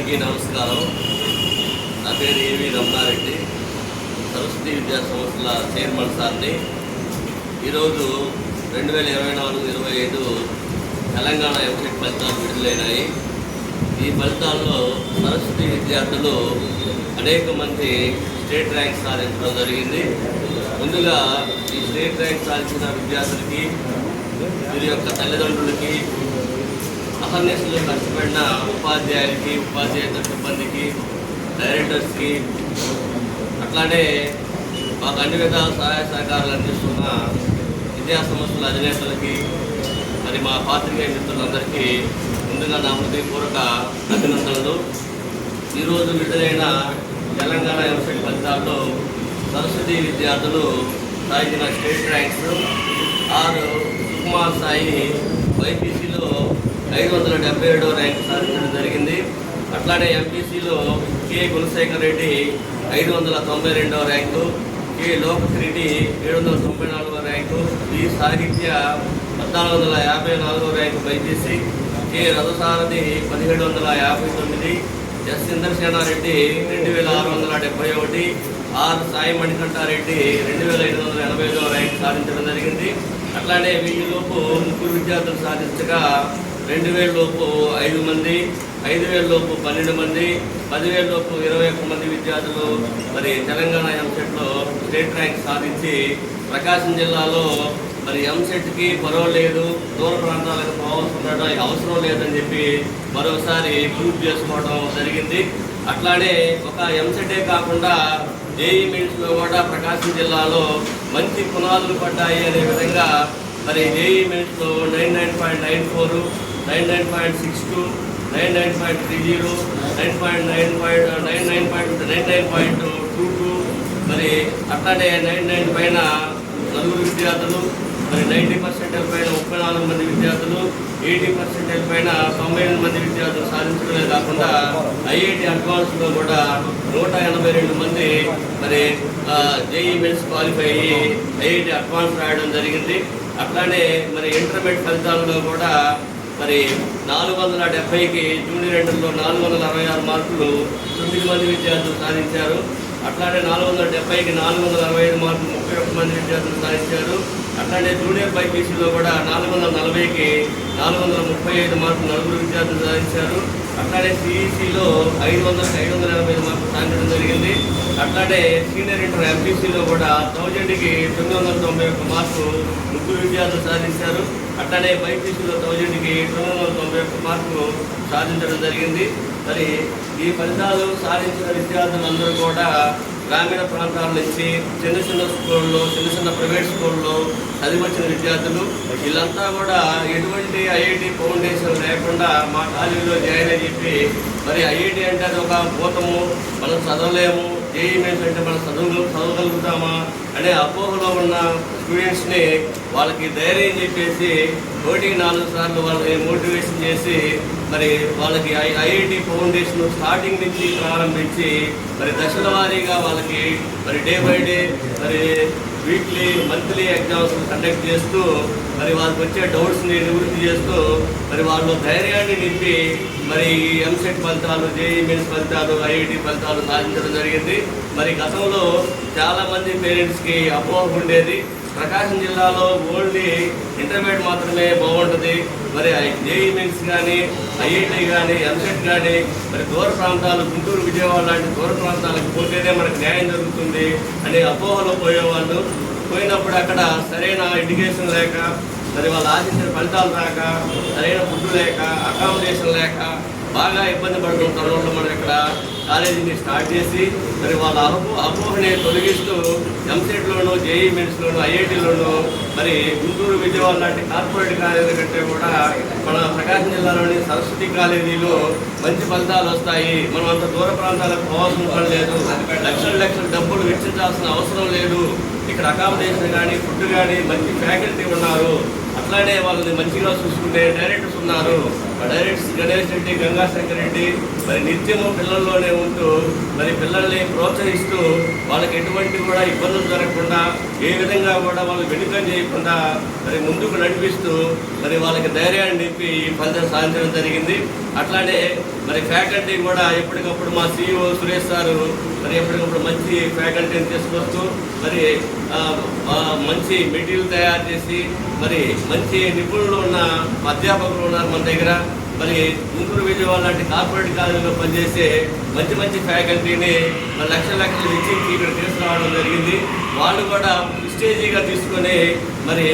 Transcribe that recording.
అందరికీ నమస్కారం. నా పేరు ఏవి రమణారెడ్డి. సరస్వతి విద్యా సంస్థల చైర్మన్ సార్ని. ఈరోజు రెండు వేల ఇరవై నాలుగు ఇరవై ఐదు తెలంగాణ ఎంసెట్ ఫలితాలు విడుదలైనాయి. ఈ ఫలితాల్లో సరస్వతి విద్యార్థులు అనేక మంది స్టేట్ ర్యాంక్ సాధించడం జరిగింది. ముందుగా ఈ స్టేట్ ర్యాంక్ సాధించిన విద్యార్థులకి వీరి యొక్క తల్లిదండ్రులకి అహర్నెస్లో కష్టపడిన ఉపాధ్యాయులకి ఉపాధ్యాయుల సిబ్బందికి డైరెక్టర్స్కి అట్లానే మాకు అన్ని విధాల సహాయ సహకారాలు అందిస్తున్న విద్యా సంస్థల అధినేతలకి మరి మా పాత్రికేయ మిత్రులందరికీ ముందుగా నా హృదయపూర్వక అభినందనలు. ఈరోజు విడుదలైన తెలంగాణ యూనివర్సిటీ ఫలితాల్లో సరస్వతి విద్యార్థులు సాధించిన స్టేట్ ర్యాంక్స్. ఆరు సుకుమార్ సాయి వైపీసీలో ఐదు వందల డెబ్బై ఏడో ర్యాంకు సాధించడం జరిగింది అట్లానే ఎంపీసీలో కె గుణశేఖర్ రెడ్డి ఐదు వందల తొంభై రెండవ ర్యాంకు కె లోకస్ రెడ్డి ఏడు వందల తొంభై నాలుగో ర్యాంకు ఈ సాహిత్య పద్నాలుగు వందల యాభై నాలుగవ ర్యాంకు బైపీసీ కె రథసారథి పదిహేడు వందల యాభై తొమ్మిది ఎస్ ఇంద్రసేనారెడ్డి రెండు వేల ఆరు వందల డెబ్బై ఒకటి ఆర్ సాయి మణికంఠారెడ్డి రెండు వేల ఐదు వందల ఎనభై ఐదవ ర్యాంక్ సాధించడం జరిగింది. అట్లానే వెయ్యి లోపు ముగ్గురు విద్యార్థులు సాధించగా రెండు వేల లోపు ఐదు మంది ఐదు వేల లోపు పన్నెండు మంది పదివేల లోపు ఇరవై ఒక్క మంది విద్యార్థులు మరి తెలంగాణ ఎంసెట్లో స్టేట్ ర్యాంక్ సాధించి ప్రకాశం జిల్లాలో మరి ఎంసెట్కి పర్వాలేదు దూర ప్రాంతాలకు పోవాల్సి ఉండడం అవసరం లేదని చెప్పి మరోసారి ప్రూవ్ చేసుకోవడం జరిగింది. అట్లానే ఒక ఎంసెటే కాకుండా జేఈ మెయిన్స్లో కూడా ప్రకాశం జిల్లాలో మంచి పునాదులు పడ్డాయి అనే విధంగా మరి జేఈ మెయిన్స్లో nine nine point nine four nine nine point six two nine nine point three zero nine point nine point nine nine point nine nine point two two. మరి అట్లానే నైన్ నైన్ పైన నలుగురు విద్యార్థులు మరి నైంటీ పర్సెంటేజ్ పైన ముప్పై నాలుగు మంది విద్యార్థులు ఎయిటీ పర్సెంటేజ్ పైన తొంభై ఎనిమిది మంది విద్యార్థులు సాధించడమే కాకుండా ఐఐటి అడ్వాన్స్లో కూడా నూట ఎనభై రెండు మంది మరి జేఈ మెన్స్ క్వాలిఫై అయ్యి ఐఐటి అడ్వాన్స్ రాయడం జరిగింది. అట్లానే మరి ఇంటర్మీడియట్ ఫలితాలలో కూడా మరి నాలుగు వందల డెబ్బైకి జూనియర్ రెండులో నాలుగు వందల అరవై ఆరు మార్కులు తొమ్మిది మంది విద్యార్థులు సాధించారు. అట్లానే నాలుగు వందల డెబ్బైకి నాలుగు వందల అరవై ఐదు మార్కులు ముప్పై ఒక్క మంది విద్యార్థులు సాధించారు. అట్లానే జూనియర్ బైపీసీలో కూడా నాలుగు వందల నలభైకి నాలుగు వందల ముప్పై ఐదు మార్కులు నలుగురు విద్యార్థులు సాధించారు. అట్లానే సిఈసిలో ఐదు వందలకి ఐదు వందల ఎనభై ఐదు మార్కులు సాధించడం జరిగింది. అట్లానే సీనియర్ ఇంటర్ ఎంపీసీలో కూడా థౌజండ్కి తొమ్మిది వందల తొంభై ఒక్క మార్కు ముగ్గురు విద్యార్థులు సాధించారు. అట్లానే బైపీసీలో థౌజండ్కి తొమ్మిది వందల తొంభై ఒక్క మార్కులు సాధించడం జరిగింది. మరి ఈ ఫలితాలు సాధించిన విద్యార్థులందరూ కూడా గ్రామీణ ప్రాంతాల నుంచి చిన్న చిన్న స్కూల్లో చిన్న చిన్న ప్రైవేట్ స్కూల్లో చదివచ్చిన విద్యార్థులు వీళ్ళంతా కూడా ఎటువంటి ఐఐటి ఫౌండేషన్ లేకుండా మా కాలేజీలో జాయిన్ అని చెప్పి మరి ఐఐటి అంటే అది ఒక భూతము మనం చదవలేము జేఈ మెయిన్స్ అంటే మనం చదువు చదవగలుగుతామా అనే అపోహలో ఉన్న స్టూడెంట్స్ని వాళ్ళకి ధైర్యం చెప్పేసి ఒకటికి నాలుగు సార్లు వాళ్ళని మోటివేషన్ చేసి మరి వాళ్ళకి ఐ ఐఐటి ఫౌండేషన్ స్టార్టింగ్ నుంచి ప్రారంభించి మరి దశల వారీగా వాళ్ళకి మరి డే బై డే మరి వీక్లీ మంత్లీ ఎగ్జామ్స్ కండక్ట్ చేస్తూ మరి వాళ్ళకి వచ్చే డౌట్స్ని నివృత్తి చేస్తూ మరి వాళ్ళు ధైర్యాన్ని నింపి మరి ఈ ఎంసెట్ ఫలితాలు జేఈ మెయిన్స్ ఫలితాలు ఐఐటి ఫలితాలు సాధించడం జరిగింది. మరి గతంలో చాలామంది పేరెంట్స్కి అపోహ ఉండేది. ప్రకాశం జిల్లాలో ఓన్లీ ఇంటర్మీడియట్ మాత్రమే బాగుంటుంది. మరి జేఈ మెయిన్స్ కానీ ఐఐటి కానీ ఎంసెట్ కానీ మరి దూర ప్రాంతాలు గుంటూరు విజయవాడ లాంటి దూర ప్రాంతాలకు పోతేనే మనకు న్యాయం జరుగుతుంది అనే అపోహలో పోయేవాళ్ళు. పోయినప్పుడు అక్కడ సరైన ఎడ్యుకేషన్ లేక మరి వాళ్ళు ఆశించిన ఫలితాలు రాక సరైన ఫుడ్ లేక అకామిడేషన్ లేక బాగా ఇబ్బంది పడుతున్న తరుణంలో మనం ఇక్కడ కాలేజీని స్టార్ట్ చేసి మరి వాళ్ళ అపో అపోహని తొలగిస్తూ ఎంసెట్లోను జేఈ మెన్స్లోను ఐఐటీలోను మరి గుంటూరు విజయవాడ లాంటి కార్పొరేట్ కాలేజీల కంటే కూడా మన ప్రకాశం జిల్లాలోని సరస్వతి కాలేజీలో మంచి ఫలితాలు వస్తాయి. మనం అంత దూర ప్రాంతాలకు పోవాల్సిన పని లేదు. లక్షల లక్షల డబ్బులు వెచ్చించాల్సిన అవసరం లేదు. ఇక్కడ అకామిడేషన్ కానీ ఫుడ్ కానీ మంచి ఫ్యాకల్టీ ఉన్నారు. అట్లానే వాళ్ళని మంచిగా చూసుకుంటే డైరెక్టర్స్ ఉన్నారు. ఆ డైరెక్టర్స్ గణేష్ రెడ్డి గంగాశంకర్ రెడ్డి. మరి నిత్యము పిల్లల్లోనే ఉంటూ మరి పిల్లల్ని ప్రోత్సహిస్తూ వాళ్ళకి ఎటువంటి కూడా ఇబ్బందులు జరగకుండా ఏ విధంగా కూడా వాళ్ళు వెనుక చేయకుండా మరి ముందుకు నడిపిస్తూ మరి వాళ్ళకి ధైర్యాన్ని నింపి ఈ ఫలితం సాధించడం జరిగింది. అట్లానే మరి ఫ్యాకల్టీ కూడా ఎప్పటికప్పుడు మా సీఈఓ సురేష్ సారు మరి ఎప్పటికప్పుడు మంచి ఫ్యాకల్టీని తీసుకొస్తూ మరి మంచి మెటీరియల్ తయారు చేసి మరి మంచి నిపుణులు ఉన్న అధ్యాపకులు ఉన్నారు మన దగ్గర. మరి గుంటూరు విజయవాడ లాంటి కార్పొరేట్ కాలేజీలో పనిచేసే మంచి మంచి ఫ్యాకల్టీని మరి లక్షల లక్షలు ఇచ్చి ఇక్కడ తీసుకురావడం జరిగింది. వాళ్ళు కూడా స్టేజీగా తీసుకొని మరి